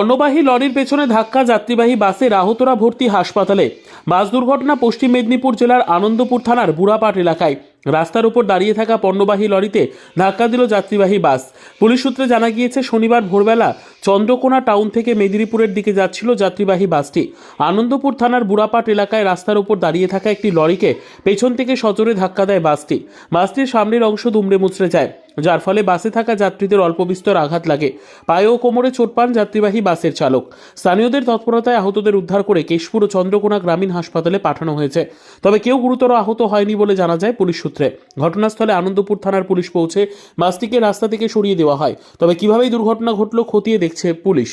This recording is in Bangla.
পণ্যবাহী লরির পেছনে ধাক্কা যাত্রীবাহী বাসের আহতরা ভর্তি হাসপাতালে। বাস দুর্ঘটনা পশ্চিম মেদিনীপুর জেলার আনন্দপুর থানার বুড়াপাট এলাকায়। রাস্তার উপর দাঁড়িয়ে থাকা পণ্যবাহী লরিতে ধাক্কা দিল যাত্রীবাহী বাস। পুলিশ সূত্রে জানা গিয়েছে, শনিবার ভোরবেলা চন্দ্রকোনা টাউন থেকে মেদিনীপুরের দিকে যাচ্ছিল যাত্রীবাহী বাসটি। আনন্দপুর থানার বুড়াপাট এলাকায় রাস্তার উপর দাঁড়িয়ে থাকা একটি লরিকে পেছন থেকে সজোরে ধাক্কা দেয় বাসটি। বাসটির সামনের অংশ দুমড়ে মুচড়ে যায়, যার ফলে বাসে থাকা যাত্রীদের অল্প বিস্তর আঘাত লাগে। পায়ে ও কোমরে চোট পান যাত্রীবাহী বাসের চালক। স্থানীয়দের তৎপরতায় আহতদের উদ্ধার করে কেশপুর ও চন্দ্রকোনা গ্রামীণ হাসপাতালে পাঠানো হয়েছে। তবে কেউ গুরুতর আহত হয়নি বলে জানা যায় পুলিশ সূত্রে। ঘটনাস্থলে আনন্দপুর থানার পুলিশ পৌঁছে বাসটিকে রাস্তা থেকে সরিয়ে দেওয়া হয়। তবে কীভাবে দুর্ঘটনা ঘটল খতিয়ে দেখছে পুলিশ।